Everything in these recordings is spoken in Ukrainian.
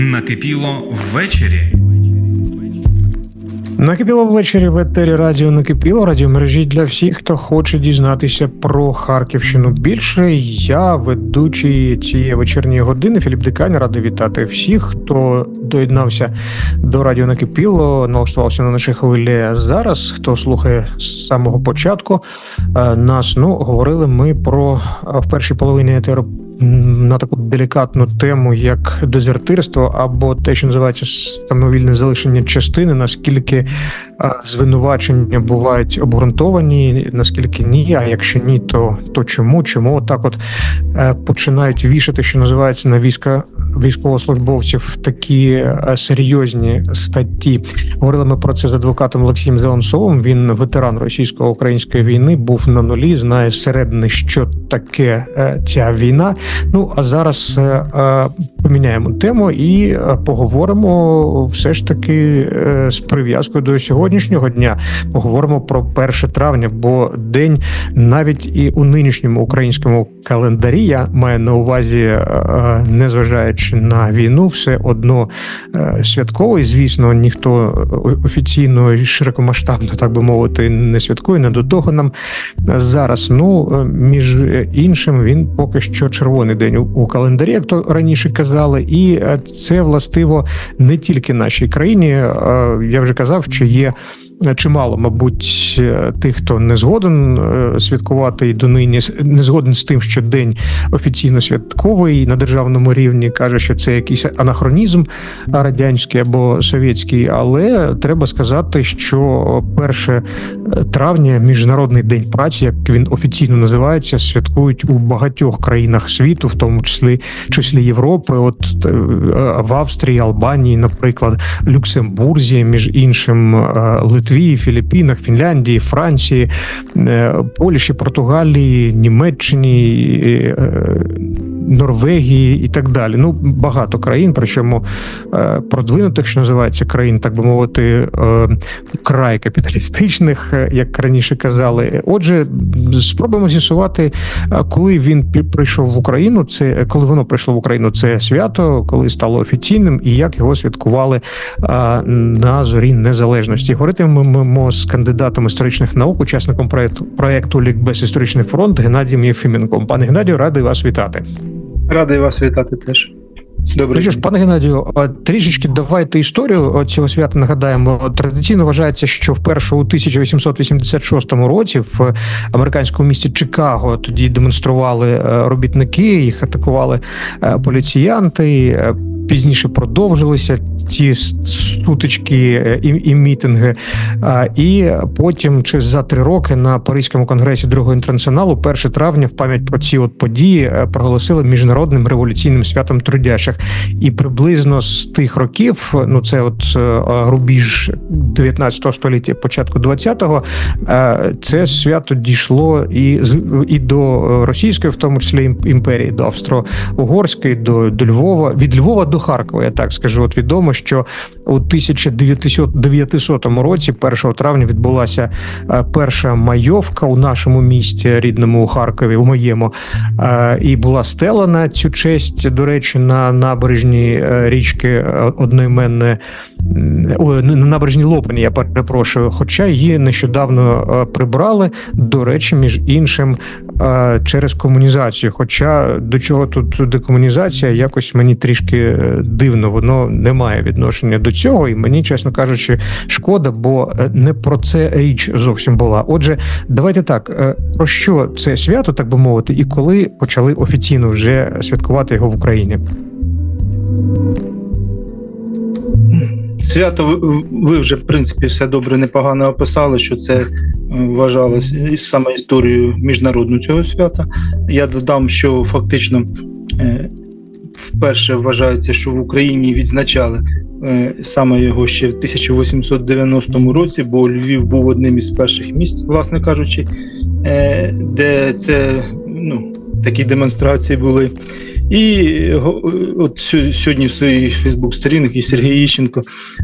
Накипіло ввечері. Накипіло ввечері в етері радіо Накипіло радіомережі для всіх, хто хоче дізнатися про Харківщину більше. Я ведучий цієї вечірньої години. Філіп Дикань радий вітати всіх, хто доєднався до радіо Накипіло, налаштувався на наші хвилі зараз. Хто слухає з самого початку е, нас, ну говорили ми про е, в першій половині етеру на таку делікатну тему, як дезертирство, або те, що називається самовільне залишення частини, наскільки е, звинувачення бувають обґрунтовані, наскільки ні. А якщо ні, то, то чому? Чому отак от е, починають вішати, що називається на війська військовослужбовців такі е, серйозні статті. Говорили ми про це з адвокатом Олексієм Зеленцовим. Він ветеран російсько-української війни, був на нулі, знає зсередини, що таке е, ця війна. Ну а зараз е, поміняємо тему і поговоримо все ж таки з прив'язкою до сьогоднішнього дня. Поговоримо про 1 травня, бо день навіть і у нинішньому українському календарі я маю на увазі, е, е, незважаючи на війну, все одно е, святковий. Звісно, ніхто офіційно і широкомасштабно, так би мовити, не святкує. Не до того нам зараз. Ну між іншим, він поки що червоний день у- календарі, як то раніше казали, і це властиво не тільки нашій країні. Я вже казав, що є. Чимало, мабуть, е, тих, хто не згоден е, святкувати і донині, не згоден з тим, що день офіційно святковий на державному рівні каже, що це якийсь анахронізм радянський або совєтський. Але треба сказати, що 1 травня, міжнародний день праці, як він офіційно називається, святкують у багатьох країнах світу, в тому числі числі Європи. От е, в Австрії, Албанії, наприклад, Люксембурзі, між іншим, е, Литві, Філіппінах, Фінляндії, Франції, е, Польщі, Португалії, Німеччині. Норвегії і так далі. Ну багато країн, причому е, продвинутих, що називається країн, так би мовити, е, вкрай капіталістичних, е, як раніше казали. Отже, спробуємо з'ясувати, коли він прийшов в Україну. Це коли воно прийшло в Україну, це свято, коли стало офіційним, і як його святкували на зорі незалежності. Говоритимемо з кандидатом історичних наук, учасником проекту проекту Лікбез Історичний фронт Геннадієм Єфименком. Пане Геннадію, радий вас вітати. Радий вас вітати теж. Ну Добре. що ж, пане Геннадію, трішечки давайте історію цього свята нагадаємо. Традиційно вважається, що вперше у 1886 році в американському місті Чикаго тоді демонстрували е, робітники, їх атакували е, поліціянти. Пізніше продовжилися ці сутички е, і, і мітинги. І потім, через за три роки, на Паризькому конгресі Другого інтернаціоналу, 1 травня, в пам'ять про ці от події е, проголосили міжнародним революційним святом трудящих. І приблизно з тих років, ну це от е, рубіж 19 століття, початку 20-го, е, це свято дійшло і і до російської, в тому числі імперії, до австро-угорської, до, до Львова, від Львова до Харкова. Я так скажу. От відомо, що у 1900 році, 1 травня, відбулася е, перша майовка у нашому місті, рідному у Харкові, у моєму, Е, і була стела на цю честь. До речі, на набережні е, річки е, одноіменної ой, на набережні Лопані, я перепрошую. Хоча її нещодавно прибрали. До речі, між іншим через комунізацію. Хоча до чого тут декомунізація, якось мені трішки е, дивно, воно не має відношення до цього, і мені, чесно кажучи, шкода, бо е, не про це річ зовсім була. Отже, давайте так: е, про що це свято, так би мовити, і коли почали офіційно вже святкувати його в Україні? Свято ви- вже в принципі все добре непогано описали, що це е, вважалось із саме історією міжнародну цього свята. Я додам, що фактично е, вперше вважається, що в Україні відзначали е, саме його ще в 1890 році, бо Львів був одним із перших місць, власне кажучи, е, де це ну, такі демонстрації були. І го- от сьо- сьогодні в своїй Фейсбук-сторінці Сергій Іщенко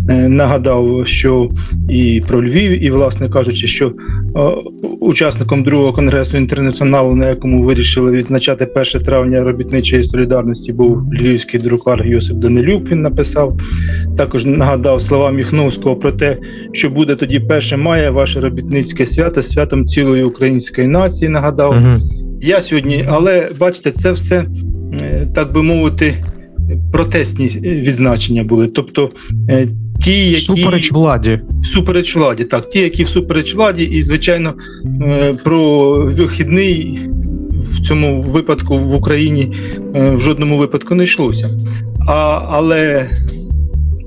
е, нагадав, що і про Львів, і, власне кажучи, що е, учасником другого конгресу інтернаціоналу, на якому вирішили відзначати 1 травня робітничої солідарності, був львівський друкар Йосип Данилюк. Він написав. Також нагадав слова Міхновського про те, що буде тоді 1 мая, ваше робітницьке свято, святом цілої української нації. Нагадав. Угу. Я сьогодні, але бачите, це все, е, так би мовити, протестні е, відзначення були. Тобто е, ті, які Супереч владі. супереч владі, так, ті, які всупереч владі, і звичайно е, про вихідний в цьому випадку в Україні е, в жодному випадку не йшлося. А, але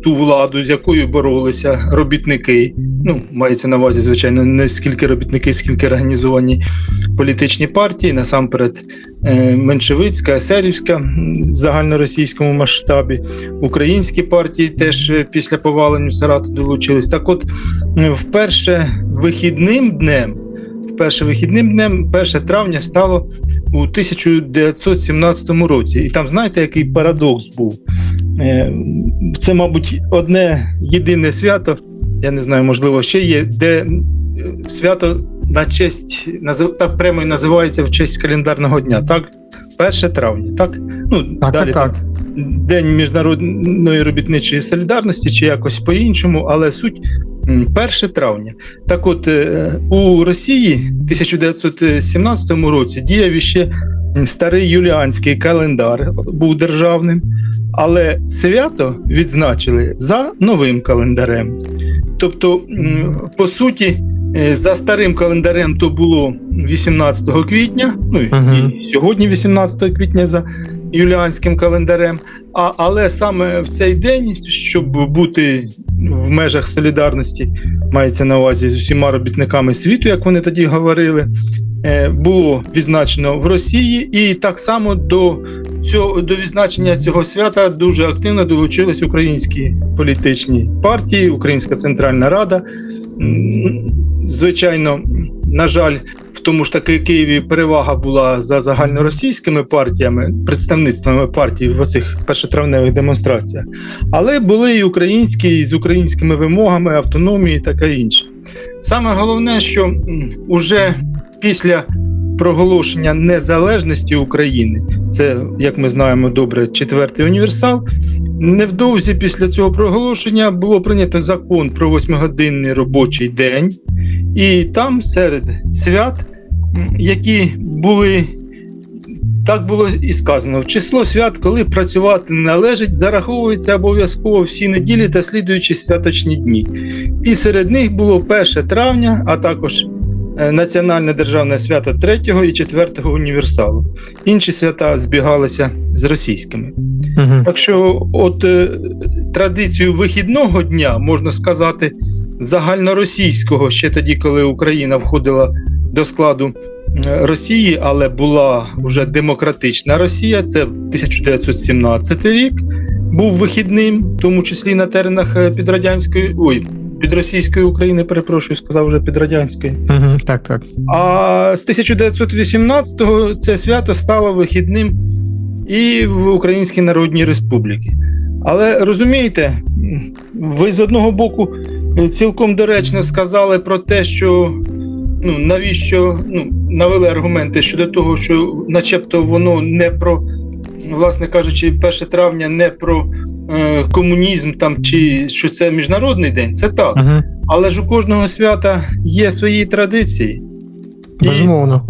ту владу, з якою боролися робітники, ну мається на увазі, звичайно, не скільки робітники, скільки організовані політичні партії, насамперед е, меншевицька, есерівська в загальноросійському масштабі, українські партії теж е, після повалення Сарату долучились. Так, от е, вперше вихідним днем, вперше вихідним днем, 1 травня стало у 1917 році. І там знаєте, який парадокс був? Е, Це, мабуть, одне єдине свято. Я не знаю, можливо, ще є, де е, свято на честь так прямо і називається в честь календарного дня. Так, 1 травня, так? Ну, Так, далі так, так. День міжнародної робітничої солідарності чи якось по-іншому, але суть м, 1 травня. Так от е, у Росії в 1917 році діяв іще старий юліанський календар, був державним, але свято відзначили за новим календарем. Тобто, по суті, за старим календарем то було 18 квітня, ну і і сьогодні 18 квітня за юліанським календарем. А, але саме в цей день, щоб бути в межах солідарності, мається на увазі з усіма робітниками світу, як вони тоді говорили, е, було відзначено в Росії, і так само до цього до відзначення цього свята дуже активно долучились українські політичні партії, Українська Центральна Рада. Звичайно, на жаль, в тому ж таки Києві перевага була за загальноросійськими партіями, представництвами партій в цих першотравневих демонстраціях, але були і українські і з українськими вимогами, автономії, таке інше. Саме головне, що м, уже після проголошення незалежності України, це, як ми знаємо добре, четвертий універсал. Невдовзі після цього проголошення було прийнято закон про восьмигодинний робочий день, і там серед свят, які були, так було і сказано, в число свят, коли працювати не належить, зараховуються обов'язково всі неділі та слідуючі святочні дні. І серед них було 1 травня, а також е, Національне державне свято 3 і 4 універсалу. Інші свята збігалися з російськими. Угу. Так що, от е, традицію вихідного дня, можна сказати, загальноросійського, ще тоді, коли Україна входила до складу е, Росії, але була вже демократична Росія, це 1917 рік, був вихідним, в тому числі на теренах е, підрадянської, ой, підросійської України, перепрошую, сказав вже підрадянської. Угу. Так, так. А з 1918-го це свято стало вихідним і в Українській Народній Республіці. Але розумієте, ви з одного боку цілком доречно сказали про те, що ну навіщо ну, навели аргументи щодо того, що, начебто, воно не про, власне кажучи, 1 травня не про е, комунізм там чи що це міжнародний день. Це так. Угу. Але ж у кожного свята є свої традиції. І, Безумовно.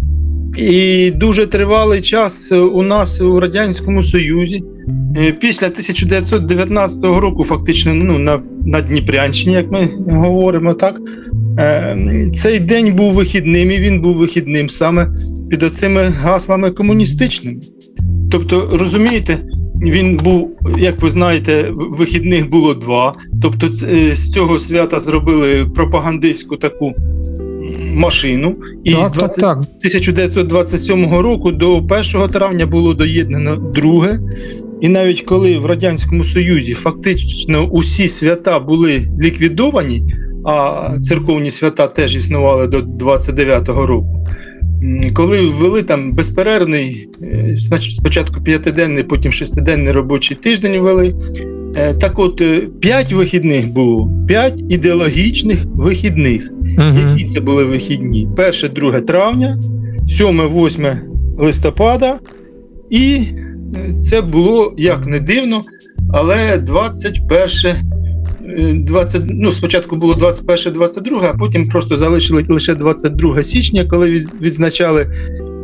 і дуже тривалий час е, у нас у Радянському Союзі. Е, Після 1919 року, фактично, ну, на, на Дніпрянщині, як ми говоримо, так, е, цей день був вихідним, і він був вихідним саме під оцими гаслами комуністичними. Тобто, розумієте, він був, як ви знаєте, вихідних було два. Тобто, е, з цього свята зробили пропагандистську таку машину. І так, з 20 так, так. 1927 року до 1 травня було доєднано друге. І навіть коли в Радянському Союзі фактично усі свята були ліквідовані, а церковні свята теж існували до 29-го року, коли ввели там безперервний, е, значить, спочатку п'ятиденний, потім шестиденний робочий тиждень ввели. Е, Так от, е, п'ять вихідних було, п'ять ідеологічних вихідних. Які це були вихідні? 1, 2 травня, 7, 8 листопада, і е, це було як не дивно, але 21, е, 20, ну, спочатку було 21, 22, а потім просто залишили лише 22 січня, коли відзначали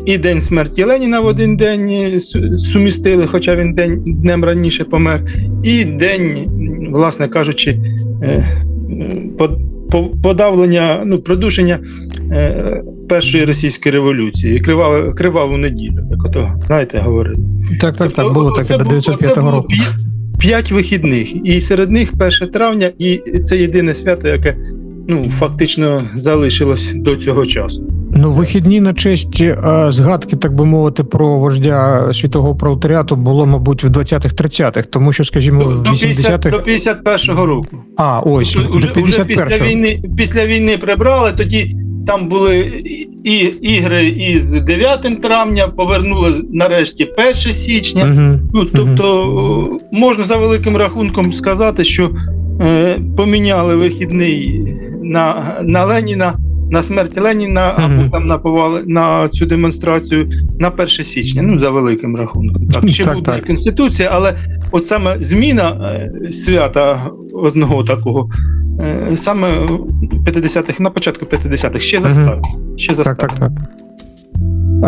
і День смерті Леніна в один день е, сумістили, хоча він день, днем раніше помер, і день, власне кажучи, е, е, по- по- подавлення, ну, продушення е, першої російської революції, криваву, криваву неділю, як ото, знаєте, говорили. Так, так, так, Тобто, було таке до 905 року. П'ять вихідних, і серед них 1 травня, і це єдине свято, яке ну, фактично залишилось до цього часу. Ну, вихідні на честь е, згадки, так би мовити, про вождя світового пролетаріату було, мабуть, в 20-х-30-х, тому що, скажімо, До, в 80-х... до 51-го року. А, ось, Тобто до Уже, уже після війни, після війни прибрали, тоді там були і, ігри із 9 травня, повернули нарешті 1 січня. Мгм. Ну, тобто о, можна за великим рахунком сказати, що е, поміняли вихідний на, на Леніна, на смерть Леніна, або там на, повали, на цю демонстрацію на 1 січня. Ну, за великим рахунком. Так, ще Так, буде так. Конституція, але от саме зміна е, свята одного такого. е, Саме 50-х, на початку 50-х, ще Мгм. заставив. Ще Так, так, так.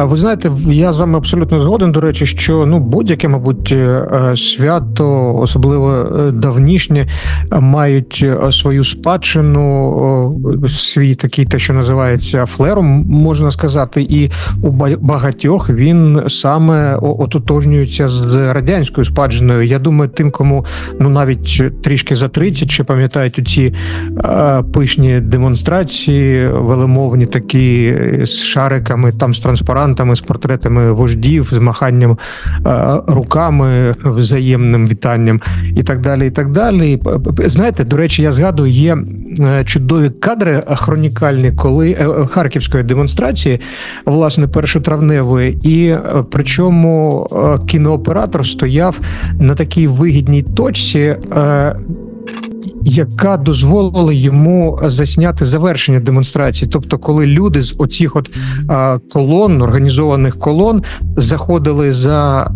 Ви знаєте, я з вами абсолютно згоден. До речі, що ну будь-яке, мабуть, е, е, свято, особливо е, давнішнє, мають свою спадщину, свій такий те, що називається флером, можна сказати, і у багатьох він саме ототожнюється з радянською спадщиною. Я думаю, тим, кому ну навіть трішки за 30, ще пам'ятають оці е, пишні демонстрації, велемовні такі з шариками, там з транспарантами, з портретами вождів, з маханням е, руками, взаємним вітанням і так далі. І так далі. Знаєте, до речі, я згадую, є е, чудові кадри хронікальні, коли е, харківської демонстрації, власне, першотравневої, і причому кінооператор стояв на такій вигідній точці. Яка дозволила йому засняти завершення демонстрації. Тобто, коли люди з оцих от колон, організованих колон, заходили за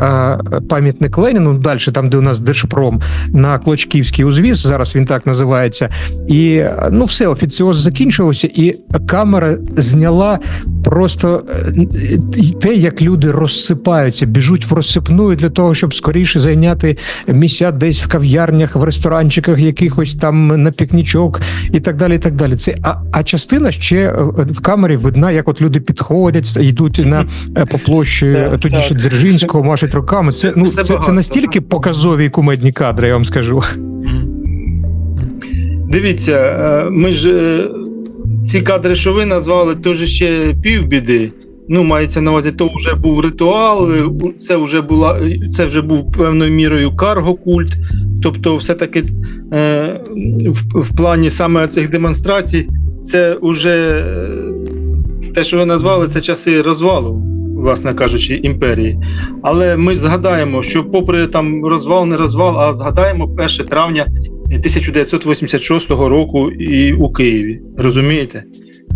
пам'ятник Леніну, далі там, де у нас Держпром, на Клочківський узвіз, зараз він так називається, і ну все офіціоз закінчувався, і камера зняла просто е, те, як люди розсипаються, біжуть в розсипну для того, щоб скоріше зайняти місця десь в кав'ярнях, в ресторанчиках, якихось там на пікнічок і так далі. І так далі. Це а, а частина ще е, в камері видна, як от люди підходять, йдуть на е, по площі тоді ще Дзержинського, машуть руками. Це ну Це це, настільки показові і кумедні кадри, я вам скажу. Дивіться, е, ми ж е, ці кадри, що ви назвали, то ж ще півбіди. Ну, мається на увазі, то вже був ритуал, е, це вже була це вже був певною мірою карго-культ. Тобто, все-таки е, в, в плані саме цих демонстрацій, це вже е, те, що ви назвали, це часи розвалу, власне кажучи, імперії. Але ми згадаємо, що попри там розвал, не розвал, а згадаємо 1 травня 1986 року і у Києві. Розумієте?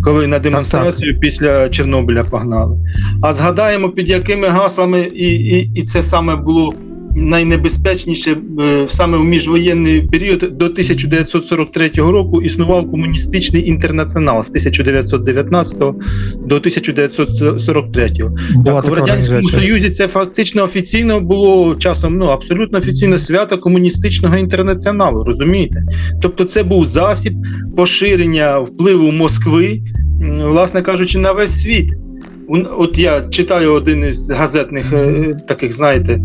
Коли на демонстрацію після Чорнобиля погнали. А згадаємо, під якими гаслами, і, і, і це саме було найнебезпечніше е, саме в міжвоєнний період до 1943 року існував комуністичний інтернаціонал з 1919 до 1943. Була Так, в радянському союзі це фактично офіційно було часом, ну абсолютно офіційно свято комуністичного інтернаціоналу. Розумієте? Тобто, це був засіб поширення впливу Москви, власне кажучи, на весь світ. От я читаю один із газетних е, таких, знаєте,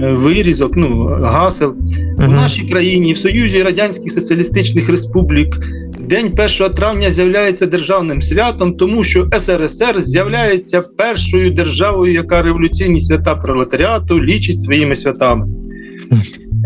вирізок, ну гасел. У нашій країні, в Союзі Радянських Соціалістичних Республік, День 1 травня з'являється державним святом, тому що СРСР з'являється першою державою, яка революційні свята пролетаріату лічить своїми святами.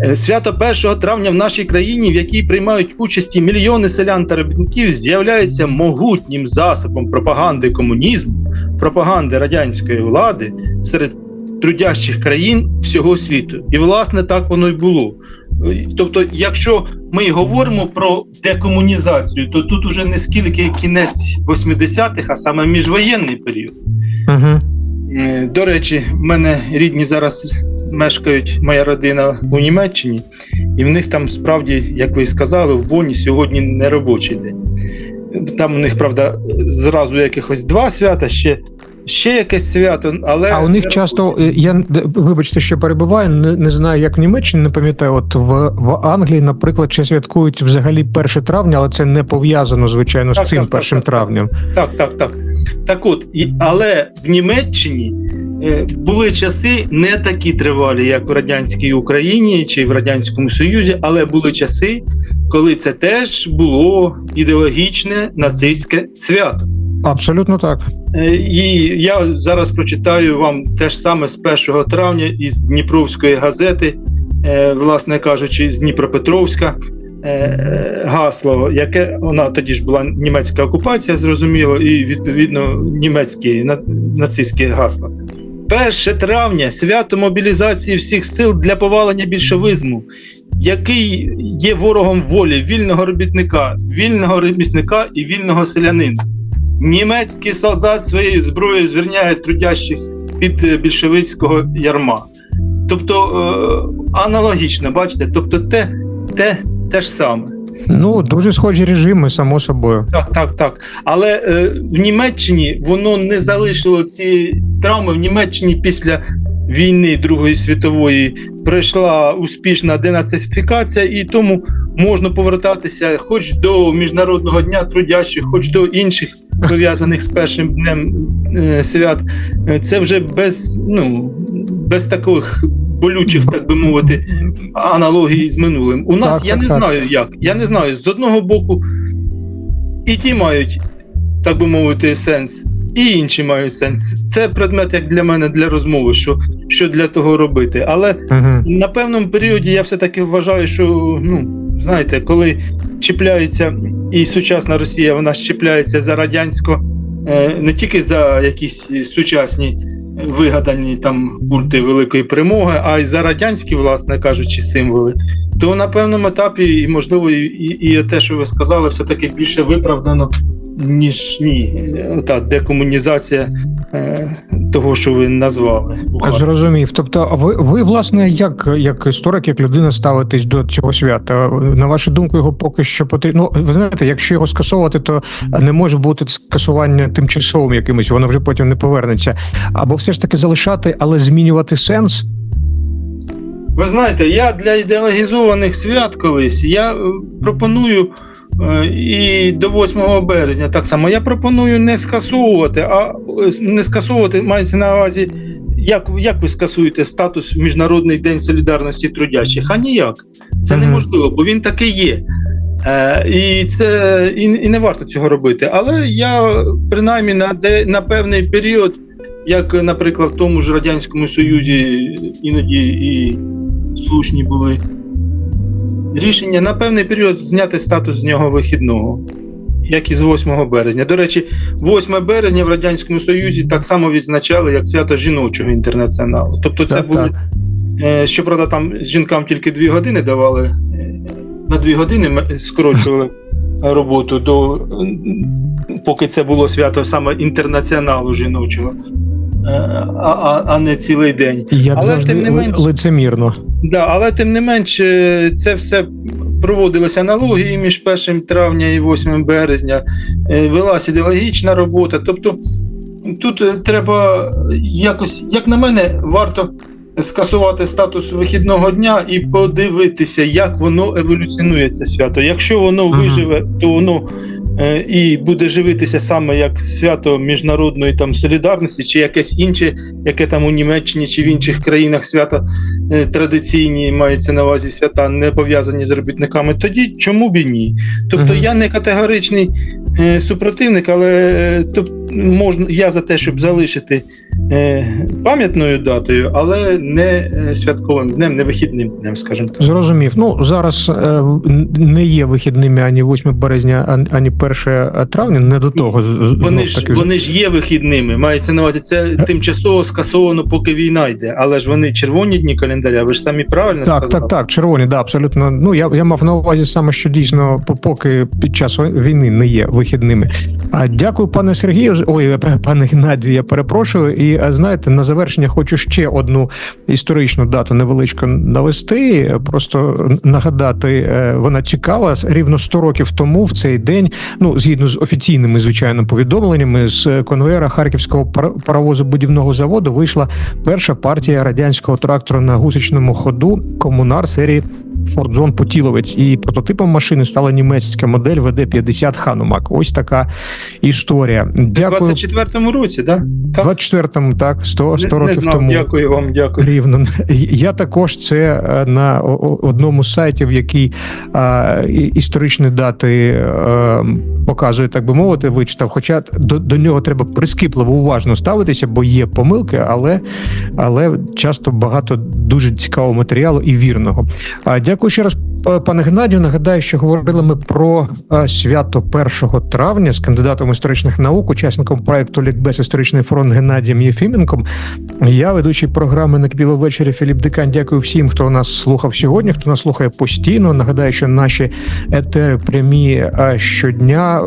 Е, Свято 1 травня в нашій країні, в якій приймають участь і мільйони селян та робітників, з'являється могутнім засобом пропаганди комунізму, пропаганди радянської влади серед трудящих країн всього світу. І власне так воно й було. Тобто, якщо ми говоримо про декомунізацію, то тут уже не скільки кінець 80-х, а саме міжвоєнний період. Угу. До речі, в мене рідні зараз мешкають, моя родина у Німеччині, і в них там справді, як ви і сказали, в Боні сьогодні не робочий день. Там у них, правда, зразу якихось два свята, ще, ще якесь свято, але. А у них часто е, я вибачте, що перебуваю, не, не знаю, як в Німеччині, не пам'ятаю. От в, в Англії, наприклад, ще святкують взагалі 1 травня, але це не пов'язано, звичайно, Так, з цим так, так, першим так, так. травнем. Так, так, так. Так от, і, але в Німеччині е, були часи не такі тривалі, як в радянській Україні чи в Радянському Союзі, але були часи, коли це теж було ідеологічне нацистське свято. Абсолютно так. Е, І я зараз прочитаю вам те ж саме з 1 травня із Дніпровської газети, е, власне кажучи, з Дніпропетровська. е, Гасло, яке вона тоді ж була німецька окупація, зрозуміло, і відповідно німецькі на- нацистські гасла. 1 травня свято мобілізації всіх сил для повалення більшовизму, який є ворогом волі вільного робітника, вільного ремісника і вільного селянина. Німецький солдат своєю зброєю звільняє трудящих з-під е, більшовицького ярма. Тобто е, аналогічно, бачите, тобто те, те, те ж саме. Ну дуже схожі режими, само собою. Так, так, так. Але е, в Німеччині воно не залишило ці травми. В Німеччині після війни Другої світової пройшла успішна денацифікація, і тому можна повертатися хоч до Міжнародного дня трудящих, хоч до інших пов'язаних з першим днем е, свят. Е, Це вже без, ну, без таких болючих, так би мовити, аналогії з минулим. У нас Так, я так, не так. знаю як. Я не знаю. З одного боку, і ті мають, так би мовити, сенс, і інші мають сенс. Це предмет як для мене для розмови, що, що для того робити. Але Угу. на певному періоді я все-таки вважаю, що ну. Знаєте, коли чіпляються, і сучасна Росія вона чіпляється за радянсько, е, не тільки за якісь сучасні вигадані там культи великої перемоги, а й за радянські, власне кажучи, символи, то на певному етапі, і можливо, і, і, те, що ви сказали, все-таки більше виправдано, ніж ні. Та декомунізація е, того, що ви назвали. Зрозумів. Тобто, ви, ви, власне, як, як історик, як людина ставитесь до цього свята? На вашу думку, його поки що потрібно. Ну, ви знаєте, якщо його скасовувати, то не може бути скасування тимчасовим якимось, воно вже потім не повернеться. Або все ж таки залишати, але змінювати сенс. Ви знаєте, я для ідеологізованих свят колись я е, пропоную і до 8 березня так само. Я пропоную не скасовувати, а е, не скасовувати мається на увазі. Як, як ви скасуєте статус Міжнародний день солідарності трудящих? А ніяк. Це неможливо, бо він таки є. Е, і це і, і не варто цього робити. Але я принаймні на, де, на певний період, як, наприклад, в тому ж Радянському Союзі іноді і слушні були рішення на певний період зняти статус з нього вихідного, як і з 8 березня. До речі, 8 березня в Радянському Союзі так само відзначали як свято жіночого інтернаціоналу. Тобто, це Так, були так. Е, Щоправда, там жінкам тільки дві години давали, е, на дві години м- скорочували роботу, до, поки це було свято саме інтернаціоналу жіночого, а, а, а не цілий день. Як Але, завжди тим не менш- лицемірно. Да, але тим не менш, е, це все проводилися аналогії між 1 травня і 8 березня, е, велася ідеологічна робота. Тобто тут е, треба якось, як на мене, варто скасувати статус вихідного дня і подивитися, як воно еволюціонує це свято. Якщо воно виживе, то воно е, і буде живитися саме як свято міжнародної там солідарності, чи якесь інше, яке там у Німеччині чи в інших країнах свята е, традиційні маються на увазі свята, не пов'язані з робітниками, тоді чому б і ні? Тобто Мгм. я не категоричний е, супротивник, але е, тоб, можна я за те, щоб залишити е, пам'ятною датою, але не е, святковим днем, не вихідним днем, скажімо так. Зрозумів. Ну зараз е, не є вихідними ані 8 березня, ані 1 травня. Не до того Вони ж таки. вони ж є вихідними. Мається на увазі, це тимчасово скасовано, поки війна йде. Але ж вони червоні дні календаря. Ви ж самі правильно Так, сказали. так, так, червоні, да, абсолютно. Ну я, я мав на увазі саме, що дійсно поки під час війни не є вихідними. А дякую, пане Сергію. Ой, пане Геннадію, я перепрошую. І знаєте, на завершення хочу ще одну історичну дату невеличку навести. Просто нагадати, е, вона цікава. Рівно 100 років тому в цей день, ну згідно з офіційними звичайно повідомленнями, з конвейера Харківського пар- паровозобудівного заводу вийшла перша партія радянського трактора на гусечному ходу комунар серії Фордзон Путіловець. І прототипом машини стала німецька модель ВД-50 Ханумак. Ось така історія. У Дякую. 24-му році, да? так? 24-му, так, 100, 100 Не- не років знав. тому. Дякую вам, дякую. Рівно я також це е, на одному з сайтів, який е, і- історичні дати е, показує, так би мовити, вичитав. Хоча до, до нього треба прискіпливо уважно ставитися, бо є помилки, але, але часто багато дуже цікавого матеріалу і вірного. А дякую ще раз. П- Пане Геннадію, нагадаю, що говорили ми про е, свято 1 травня з кандидатом історичних наук, учасником проекту Лікбез Історичний фронт Геннадієм Єфіменком. Я ведучий програми «Накипіло ввечері Філіп Дикань. Дякую всім, хто нас слухав сьогодні, хто нас слухає постійно. Нагадаю, що наші етери прямі е, щодня,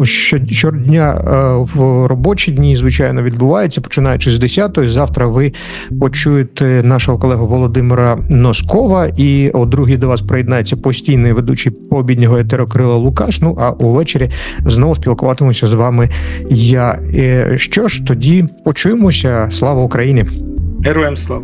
е, щодня е, в робочі дні, звичайно, відбуваються, починаючи з 10-ї. Завтра ви почуєте нашого колегу Володимира Носкова, і о другій до вас приєднається постійний ведучий пообіднього етерокрила Лукаш. Ну а увечері знову спілкуватимуся з вами я. Е, Що ж, тоді почуємося. Слава Україні! Героям слава.